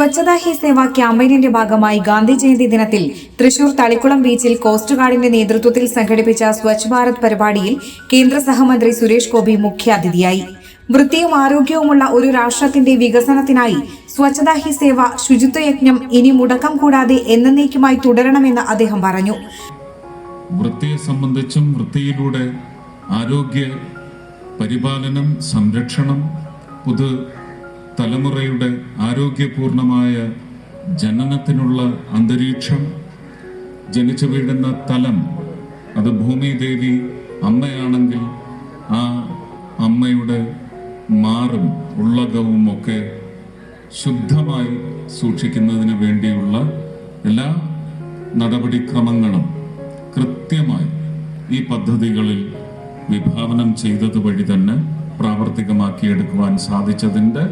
സ്വച്ഛതാ ഹി സേവ ക്യാമ്പയിനിന്റെ ഭാഗമായി ഗാന്ധി ജയന്തി ദിനത്തിൽ തൃശൂർ തളിക്കുളം ബീച്ചിൽ കോസ്റ്റ് ഗാർഡിന്റെ നേതൃത്വത്തിൽ സംഘടിപ്പിച്ച സ്വച്ഛ് ഭാരത് പരിപാടിയിൽ കേന്ദ്ര സഹമന്ത്രി സുരേഷ് ഗോപി മുഖ്യാതിഥിയായി. വൃത്തിയും ആരോഗ്യവുമുള്ള ഒരു രാഷ്ട്രത്തിന്റെ വികസനത്തിനായി സ്വച്ഛതാ ഹി സേവ ശുചിത്വ യജ്ഞം ഇനി മുടക്കം കൂടാതെ എന്നേക്കുമായി തുടരണമെന്ന് അദ്ദേഹം പറഞ്ഞു. വൃത്തിയെ സംബന്ധിച്ചും വൃത്തിയിലൂടെ ആരോഗ്യ പരിപാലനം സംരക്ഷണം തലമുറയുടെ ആരോഗ്യപൂർണമായ ജനനത്തിനുള്ള അന്തരീക്ഷം ജനിച്ചു വീഴുന്ന തലം അത് ഭൂമി ദേവി അമ്മയാണെങ്കിൽ ആ അമ്മയുടെ മാറും ഉള്ളകവും ഒക്കെ ശുദ്ധമായി സൂക്ഷിക്കുന്നതിന് വേണ്ടിയുള്ള എല്ലാ നടപടിക്രമങ്ങളും കൃത്യമായി ഈ പദ്ധതികളിൽ വിഭാവനം ചെയ്തത് വഴി തന്നെ പ്രാവർത്തികമാക്കിയെടുക്കുവാൻ സാധിച്ചതിന്റെ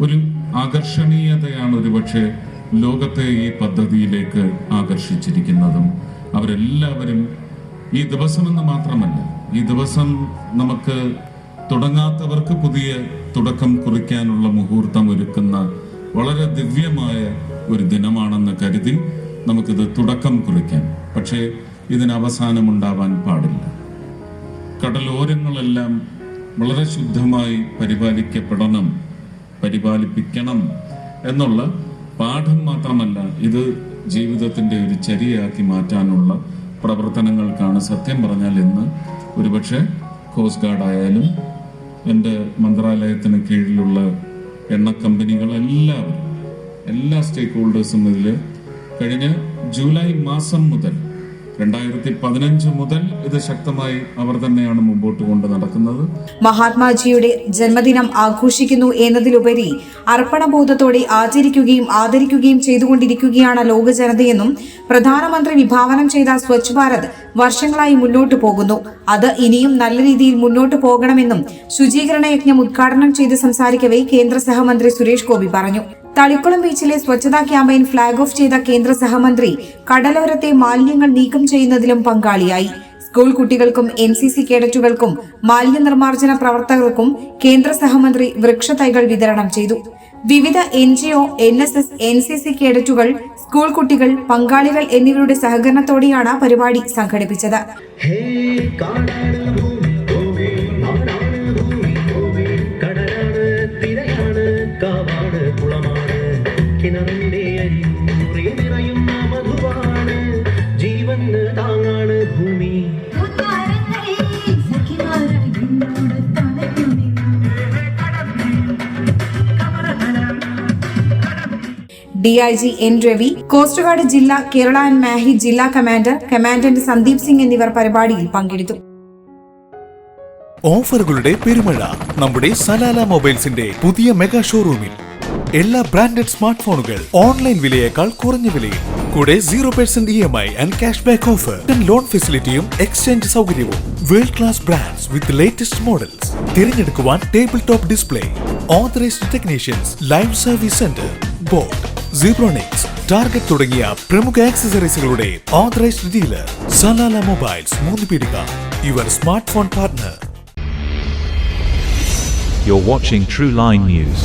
ഒരു ആകർഷണീയതയാണ് ഒരുപക്ഷെ ലോകത്തെ ഈ പദ്ധതിയിലേക്ക് ആകർഷിച്ചിരിക്കുന്നതും. അവരെല്ലാവരും ഈ ദിവസമെന്ന് മാത്രമല്ല ഈ ദിവസം നമുക്ക് തുടങ്ങാത്തവർക്ക് പുതിയ തുടക്കം കുറിക്കാനുള്ള മുഹൂർത്തം ഒരുക്കുന്ന വളരെ ദിവ്യമായ ഒരു ദിനമാണെന്ന് കരുതി നമുക്കിത് തുടക്കം കുറിക്കാൻ പക്ഷേ ഇതിന് അവസാനമുണ്ടാവാൻ പാടില്ല. കടലോരങ്ങളെല്ലാം വളരെ ശുദ്ധമായി പരിപാലിക്കപ്പെടണം. പരിപാലിപ്പിക്കണം എന്നുള്ള പാഠം മാത്രമല്ല ഇത് ജീവിതത്തിന്റെ ഒരു ചരിയാക്കി മാറ്റാനുള്ള പ്രവർത്തനങ്ങൾക്കാണ് സത്യം പറഞ്ഞാൽ ഇന്ന് ഒരുപക്ഷെ കോസ്റ്റ് ഗാർഡ് ആയാലും എന്റെ മന്ത്രാലയത്തിന് കീഴിലുള്ള എണ്ണ കമ്പനികളെല്ലാവരും എല്ലാ സ്റ്റേക്ക് ഹോൾഡേഴ്സും ഇതിൽ കഴിഞ്ഞ ജൂലൈ മാസം മുതൽ രണ്ടായിരത്തി പതിനഞ്ച് മുതൽ ഇത് ശക്തമായി അവർ തന്നെയാണ് മുമ്പോട്ട് കൊണ്ട് നടക്കുന്നത്. മഹാത്മാജിയുടെ ജന്മദിനം ആഘോഷിക്കുന്നു എന്നതിലുപരി അർപ്പണബോധത്തോടെ ആചരിക്കുകയും ആദരിക്കുകയും ചെയ്തുകൊണ്ടിരിക്കുകയാണ് ലോക ജനതയെന്നും പ്രധാനമന്ത്രി വിഭാവനം ചെയ്ത സ്വച്ഛ് ഭാരത് വർഷങ്ങളായി മുന്നോട്ടു പോകുന്നു. അത് ഇനിയും നല്ല രീതിയിൽ മുന്നോട്ടു പോകണമെന്നും ശുചീകരണ യജ്ഞം ഉദ്ഘാടനം ചെയ്ത് സംസാരിക്കവേ കേന്ദ്ര സഹമന്ത്രി സുരേഷ് ഗോപി പറഞ്ഞു. തളിക്കുളം ബീച്ചിലെ സ്വച്ഛതാ ക്യാമ്പയിൻ ഫ്ളാഗ് ഓഫ് ചെയ്ത കേന്ദ്ര സഹമന്ത്രി കടലോരത്തെ മാലിന്യങ്ങൾ നീക്കം ചെയ്യുന്നതിലും പങ്കാളിയായി. സ്കൂൾ കുട്ടികൾക്കും എൻ സി സി കേഡറ്റുകൾക്കും മാലിന്യ നിർമ്മാർജന പ്രവർത്തകർക്കും കേന്ദ്ര സഹമന്ത്രി വൃക്ഷതൈകൾ വിതരണം ചെയ്തു. വിവിധ N G O N S S N C C കേഡറ്റുകൾ school കുട്ടികൾ പങ്കാളികൾ എന്നിവരുടെ സഹകരണത്തോടെയാണ് പരിപാടി സംഘടിപ്പിച്ചത്. DIG N Ravi coast guard ജില്ല കേരള ആൻഡ് മാഹി ജില്ലാ കമാൻഡർ കമാൻഡന്റ് സന്ദീപ് സിംഗ് എന്നിവർ പരിപാടിയിൽ പങ്കെടുത്തു. ഓഫറുകളുടെ പെരുമഴ നമ്മുടെ സലാല മൊബൈൽസിന്റെ പുതിയ മെഗാ ഷോറൂമിൽ. എല്ലാ ബ്രാൻഡഡ് സ്മാർട്ട് ഫോണുകൾ ഓൺലൈൻ വിലയേക്കാൾ കുറഞ്ഞ വിലയിൽ. കൂടെ zero percent E M I and cash back offer loan ഫെസിലിറ്റിയും exchange സൗകര്യവും. World class brands with latest models തിരഞ്ഞെടുക്കുവാൻ table top display authorised technicians live service centre boat Zebronics Target തുടങ്ങിയ പ്രമുഖ ആക്സസറീസുകളുടെ authorised dealer Salalah mobiles മൂന്ന് പീടിക your smart phone partner You're watching True Line News.